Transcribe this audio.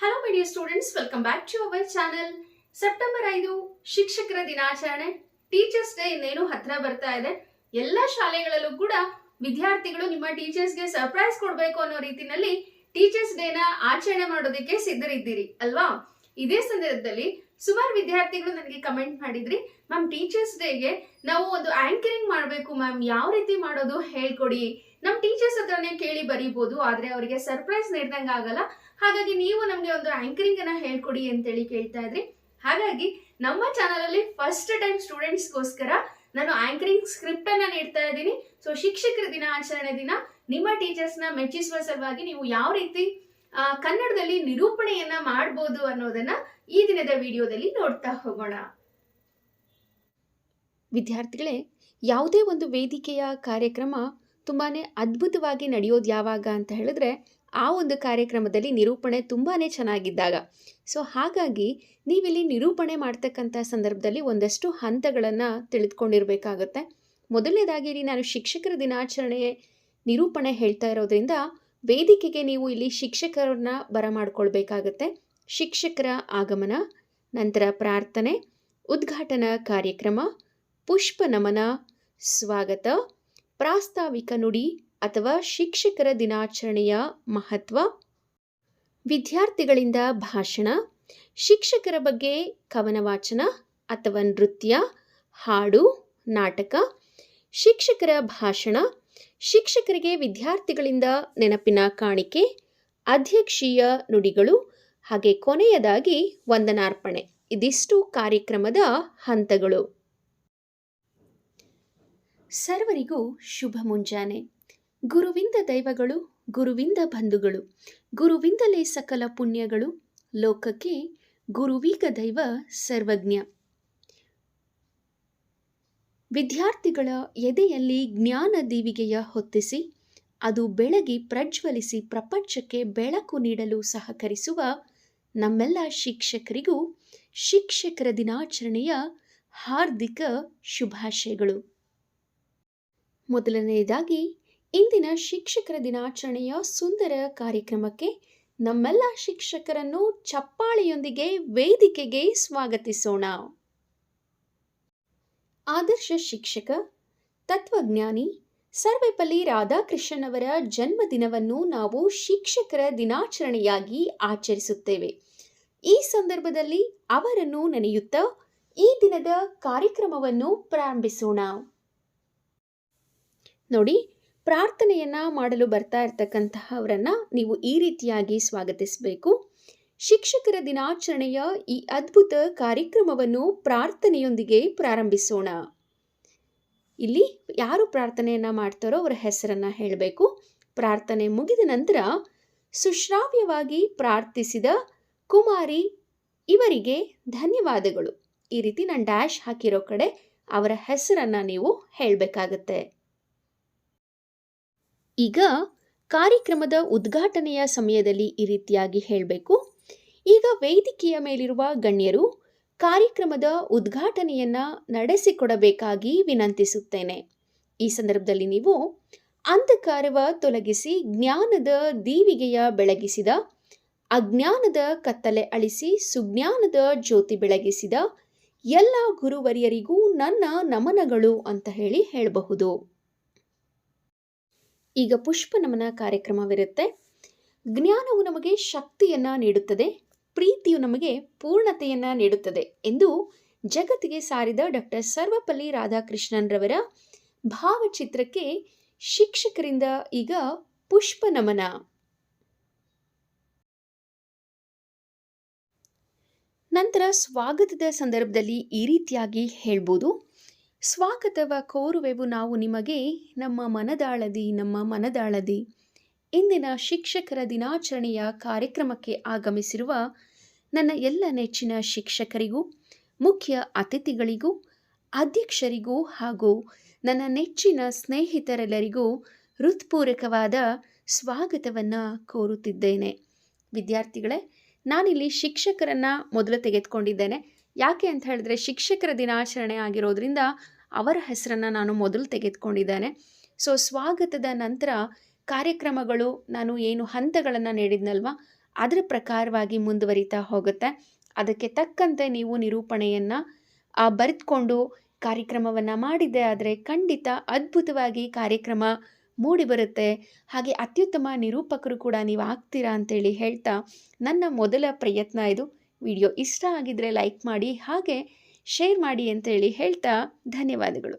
Hello my dear students welcome back to our channel September ಐದು, ಶಿಕ್ಷಕರ ದಿನಾಚರಣೆ. Teachers day ಇನ್ನೇನು ಹತ್ರ ಬರ್ತಾ ಇದೆ. ಎಲ್ಲ ಶಾಲೆಗಳಲ್ಲೂ ಕೂಡ ವಿದ್ಯಾರ್ಥಿಗಳು ನಿಮ್ಮ ಟೀಚರ್ಸ್ಗೆ ಸರ್ಪ್ರೈಸ್ ಕೊಡಬೇಕು ಅನ್ನೋ ರೀತಿನಲ್ಲಿ ಟೀಚರ್ಸ್ ಡೇನ ಆಚರಣೆ ಮಾಡೋದಕ್ಕೆ ಸಿದ್ಧರಿದ್ದೀರಿ, ಅಲ್ವಾ? ಇದೇ ಸಂದರ್ಭದಲ್ಲಿ ಸುಮಾರು ವಿದ್ಯಾರ್ಥಿಗಳು ನನಗೆ ಕಮೆಂಟ್ ಮಾಡಿದ್ರಿ ಮ್ಯಾಮ್ ಟೀಚರ್ಸ್ ಡೇಗೆ ನಾವು ಒಂದು ಆಂಕರಿಂಗ್ ಮಾಡಬೇಕು ಮ್ಯಾಮ್ ಯಾವ ರೀತಿ ಮಾಡೋದು? ಹೇಳ್ಕೊಡಿ. ನಮ್ಮ ಟೀಚರ್ಸ್ ಹತ್ರನೇ ಕೇಳಿ ಬರೀಬಹುದು ಆದ್ರೆ ಅವರಿಗೆ ಸರ್ಪ್ರೈಸ್ ನೀಡ್ದಂಗೆ ಆಗಲ್ಲ. ಹಾಗಾಗಿ ನೀವು ನಮಗೆ ಒಂದು ಆಂಕರಿಂಗ್ ಅನ್ನ ಹೇಳ್ಕೊಡಿ ಅಂತೇಳಿ ಕೇಳ್ತಾ ಇದ್ರಿ. ಹಾಗಾಗಿ ನಮ್ಮ ಚಾನಲ್ ಅಲ್ಲಿ ಫಸ್ಟ್ ಟೈಮ್ ಸ್ಟೂಡೆಂಟ್ಸ್ಗೋಸ್ಕರ ನಾನು ಆಂಕರಿಂಗ್ ಸ್ಕ್ರಿಪ್ಟ್ ಅನ್ನ ನೀಡ್ತಾ ಇದ್ದೀನಿ. ಸೊ ಶಿಕ್ಷಕರ ದಿನ ಆಚರಣೆ ದಿನ ನಿಮ್ಮ ಟೀಚರ್ಸ್ನ ಮೆಚ್ಚಿಸುವ ಸಲುವಾಗಿ ನೀವು ಯಾವ ರೀತಿ ಕನ್ನಡದಲ್ಲಿ ನಿರೂಪಣೆಯನ್ನ ಮಾಡಬಹುದು ಅನ್ನೋದನ್ನ ಈ ದಿನದ ವಿಡಿಯೋದಲ್ಲಿ ನೋಡ್ತಾ ಹೋಗೋಣ. ವಿದ್ಯಾರ್ಥಿಗಳೇ, ಯಾವುದೇ ಒಂದು ವೇದಿಕೆಯ ಕಾರ್ಯಕ್ರಮ ತುಂಬಾ ಅದ್ಭುತವಾಗಿ ನಡೆಯೋದು ಯಾವಾಗ ಅಂತ ಹೇಳಿದ್ರೆ ಆ ಒಂದು ಕಾರ್ಯಕ್ರಮದಲ್ಲಿ ನಿರೂಪಣೆ ತುಂಬಾ ಚೆನ್ನಾಗಿದ್ದಾಗ. ಸೊ ಹಾಗಾಗಿ ನೀವಿಲ್ಲಿ ನಿರೂಪಣೆ ಮಾಡ್ತಕ್ಕಂಥ ಸಂದರ್ಭದಲ್ಲಿ ಒಂದಷ್ಟು ಹಂತಗಳನ್ನು ತಿಳಿದುಕೊಂಡಿರಬೇಕಾಗುತ್ತೆ. ಮೊದಲನೇದಾಗಿ ಇಲ್ಲಿ ನಾನು ಶಿಕ್ಷಕರ ದಿನಾಚರಣೆ ನಿರೂಪಣೆ ಹೇಳ್ತಾ ಇರೋದ್ರಿಂದ ವೇದಿಕೆಗೆ ನೀವು ಇಲ್ಲಿ ಶಿಕ್ಷಕರನ್ನ ಬರಮಾಡ್ಕೊಳ್ಬೇಕಾಗತ್ತೆ. ಶಿಕ್ಷಕರ ಆಗಮನ, ನಂತರ ಪ್ರಾರ್ಥನೆ, ಉದ್ಘಾಟನಾ ಕಾರ್ಯಕ್ರಮ ಪುಷ್ಪ ನಮನ ಸ್ವಾಗತ ಪ್ರಾಸ್ತಾವಿಕ ನುಡಿ ಅಥವಾ ಶಿಕ್ಷಕರ ದಿನಾಚರಣೆಯ ಮಹತ್ವ. ವಿದ್ಯಾರ್ಥಿಗಳಿಂದ ಭಾಷಣ, ಶಿಕ್ಷಕರ ಬಗ್ಗೆ ಕವನ ವಾಚನ ಅಥವಾ ನೃತ್ಯ, ಹಾಡು, ನಾಟಕ, ಶಿಕ್ಷಕರ ಭಾಷಣ, ಶಿಕ್ಷಕರಿಗೆ ವಿದ್ಯಾರ್ಥಿಗಳಿಂದ ನೆನಪಿನ ಕಾಣಿಕೆ, ಅಧ್ಯಕ್ಷೀಯ ನುಡಿಗಳು, ಹಾಗೆ ಕೊನೆಯದಾಗಿ ವಂದನಾರ್ಪಣೆ. ಇದಿಷ್ಟು ಕಾರ್ಯಕ್ರಮದ ಹಂತಗಳು. ಸರ್ವರಿಗೂ ಶುಭ ಮುಂಜಾನೆ. ಗುರುವಿಂದ ದೈವಗಳು, ಗುರುವಿಂದ ಬಂಧುಗಳು, ಗುರುವಿಂದಲೇ ಸಕಲ ಪುಣ್ಯಗಳು, ಲೋಕಕ್ಕೆ ಗುರುವೀಗ ದೈವ ಸರ್ವಜ್ಞ. ವಿದ್ಯಾರ್ಥಿಗಳ ಎದೆಯಲ್ಲಿ ಜ್ಞಾನ ದೀವಿಗೆಯ ಹೊತ್ತಿಸಿ, ಅದು ಬೆಳಗಿ ಪ್ರಜ್ವಲಿಸಿ ಪ್ರಪಂಚಕ್ಕೆ ಬೆಳಕು ನೀಡಲು ಸಹಕರಿಸುವ ನಮ್ಮೆಲ್ಲ ಶಿಕ್ಷಕರಿಗೂ ಶಿಕ್ಷಕರ ದಿನಾಚರಣೆಯ ಹಾರ್ದಿಕ ಶುಭಾಶಯಗಳು. ಮೊದಲನೆಯದಾಗಿ, ಇಂದಿನ ಶಿಕ್ಷಕರ ದಿನಾಚರಣೆಯ ಸುಂದರ ಕಾರ್ಯಕ್ರಮಕ್ಕೆ ನಮ್ಮೆಲ್ಲ ಶಿಕ್ಷಕರನ್ನು ಚಪ್ಪಾಳೆಯೊಂದಿಗೆ ವೇದಿಕೆಗೆ ಸ್ವಾಗತಿಸೋಣ. ಆದರ್ಶ ಶಿಕ್ಷಕ, ತತ್ವಜ್ಞಾನಿ ಸರ್ವೇಪಲ್ಲಿ ರಾಧಾಕೃಷ್ಣನ್ ಅವರ ಜನ್ಮದಿನವನ್ನು ನಾವು ಶಿಕ್ಷಕರ ದಿನಾಚರಣೆಯಾಗಿ ಆಚರಿಸುತ್ತೇವೆ. ಈ ಸಂದರ್ಭದಲ್ಲಿ ಅವರನ್ನು ನೆನೆಯುತ್ತಾ ಈ ದಿನದ ಕಾರ್ಯಕ್ರಮವನ್ನು ಪ್ರಾರಂಭಿಸೋಣ. ನೋಡಿ, ಪ್ರಾರ್ಥನೆಯನ್ನ ಮಾಡಲು ಬರ್ತಾ ಇರ್ತಕ್ಕಂತಹವರನ್ನು ನೀವು ಈ ರೀತಿಯಾಗಿ ಸ್ವಾಗತಿಸಬೇಕು. ಶಿಕ್ಷಕರ ದಿನಾಚರಣೆಯ ಈ ಅದ್ಭುತ ಕಾರ್ಯಕ್ರಮವನ್ನು ಪ್ರಾರ್ಥನೆಯೊಂದಿಗೆ ಪ್ರಾರಂಭಿಸೋಣ. ಇಲ್ಲಿ ಯಾರು ಪ್ರಾರ್ಥನೆಯನ್ನ ಮಾಡ್ತಾರೋ ಅವರ ಹೆಸರನ್ನ ಹೇಳಬೇಕು. ಪ್ರಾರ್ಥನೆ ಮುಗಿದ ನಂತರ ಸುಶ್ರಾವ್ಯವಾಗಿ ಪ್ರಾರ್ಥಿಸಿದ ಕುಮಾರಿ, ಇವರಿಗೆ ಧನ್ಯವಾದಗಳು. ಈ ರೀತಿ ನಾನು ಡ್ಯಾಶ್ ಹಾಕಿರೋ ಕಡೆ ಅವರ ಹೆಸರನ್ನ ನೀವು ಹೇಳಬೇಕಾಗತ್ತೆ. ಈಗ ಕಾರ್ಯಕ್ರಮದ ಉದ್ಘಾಟನೆಯ ಸಮಯದಲ್ಲಿ ಈ ರೀತಿಯಾಗಿ ಹೇಳಬೇಕು. ಈಗ ವೇದಿಕೆಯ ಮೇಲಿರುವ ಗಣ್ಯರು ಕಾರ್ಯಕ್ರಮದ ಉದ್ಘಾಟನೆಯನ್ನು ನಡೆಸಿಕೊಡಬೇಕಾಗಿ ವಿನಂತಿಸುತ್ತೇನೆ. ಈ ಸಂದರ್ಭದಲ್ಲಿ ನೀವು ಅಂಧಕಾರವ ತೊಲಗಿಸಿ ಜ್ಞಾನದ ದೀವಿಗೆಯ ಬೆಳಗಿಸಿದ, ಅಜ್ಞಾನದ ಕತ್ತಲೆ ಅಳಿಸಿ ಸುಜ್ಞಾನದ ಜ್ಯೋತಿ ಬೆಳಗಿಸಿದ ಎಲ್ಲ ಗುರುವರಿಯರಿಗೂ ನನ್ನ ನಮನಗಳು ಅಂತ ಹೇಳಿ ಹೇಳಬಹುದು. ಈಗ ಪುಷ್ಪ ನಮನ ಕಾರ್ಯಕ್ರಮವಿರುತ್ತೆ. ಜ್ಞಾನವು ನಮಗೆ ಶಕ್ತಿಯನ್ನ ನೀಡುತ್ತದೆ, ಪ್ರೀತಿಯು ನಮಗೆ ಪೂರ್ಣತೆಯನ್ನು ನೀಡುತ್ತದೆ ಎಂದು ಜಗತ್ತಿಗೆ ಸಾರಿದ ಡಾಕ್ಟರ್ ಸರ್ವಪಲ್ಲಿ ರಾಧಾಕೃಷ್ಣನ್ ರವರ ಭಾವಚಿತ್ರಕ್ಕೆ ಶಿಕ್ಷಕರಿಂದ ಈಗ ಪುಷ್ಪ ನಮನ. ನಂತರ ಸ್ವಾಗತದ ಸಂದರ್ಭದಲ್ಲಿ ಈ ರೀತಿಯಾಗಿ ಹೇಳ್ಬೋದು. ಸ್ವಾಗತವ ಕೋರುವೆವು ನಾವು ನಿಮಗೆ ನಮ್ಮ ಮನದಾಳದಿ ನಮ್ಮ ಮನದಾಳದಿ. ಇಂದಿನ ಶಿಕ್ಷಕರ ದಿನಾಚರಣೆಯ ಕಾರ್ಯಕ್ರಮಕ್ಕೆ ಆಗಮಿಸಿರುವ ನನ್ನ ಎಲ್ಲ ನೆಚ್ಚಿನ ಶಿಕ್ಷಕರಿಗೂ, ಮುಖ್ಯ ಅತಿಥಿಗಳಿಗೂ, ಅಧ್ಯಕ್ಷರಿಗೂ ಹಾಗೂ ನನ್ನ ನೆಚ್ಚಿನ ಸ್ನೇಹಿತರೆಲ್ಲರಿಗೂ ಹೃತ್ಪೂರ್ವಕವಾದ ಸ್ವಾಗತವನ್ನು ಕೋರುತ್ತಿದ್ದೇನೆ. ವಿದ್ಯಾರ್ಥಿಗಳೇ, ನಾನಿಲ್ಲಿ ಶಿಕ್ಷಕರನ್ನು ಮೊದಲು ತೆಗೆದುಕೊಂಡಿದ್ದೇನೆ. ಯಾಕೆ ಅಂತ ಹೇಳಿದ್ರೆ ಶಿಕ್ಷಕರ ದಿನಾಚರಣೆ ಆಗಿರೋದ್ರಿಂದ ಅವರ ಹೆಸರನ್ನು ನಾನು ಮೊದಲು ತೆಗೆದುಕೊಂಡಿದ್ದೇನೆ. ಸೊ ಸ್ವಾಗತದ ನಂತರ ಕಾರ್ಯಕ್ರಮಗಳು, ನಾನು ಏನು ಹಂತಗಳನ್ನು ನೀಡಿದ್ನಲ್ವ, ಅದರ ಪ್ರಕಾರವಾಗಿ ಮುಂದುವರಿತಾ ಹೋಗುತ್ತೆ. ಅದಕ್ಕೆ ತಕ್ಕಂತೆ ನೀವು ನಿರೂಪಣೆಯನ್ನು ಬರೆದುಕೊಂಡು ಕಾರ್ಯಕ್ರಮವನ್ನು ಮಾಡಿದ್ದೆ ಆದರೆ ಖಂಡಿತ ಅದ್ಭುತವಾಗಿ ಕಾರ್ಯಕ್ರಮ ಮೂಡಿಬರುತ್ತೆ. ಹಾಗೆ ಅತ್ಯುತ್ತಮ ನಿರೂಪಕರು ಕೂಡ ನೀವು ಆಗ್ತೀರಾ ಅಂತೇಳಿ ಹೇಳ್ತಾ ನನ್ನ ಮೊದಲ ಪ್ರಯತ್ನ ಇದು. ವಿಡಿಯೋ ಇಷ್ಟ ಆಗಿದ್ದರೆ ಲೈಕ್ ಮಾಡಿ ಹಾಗೆ ಶೇರ್ ಮಾಡಿ ಅಂತೇಳಿ ಹೇಳ್ತಾ ಧನ್ಯವಾದಗಳು.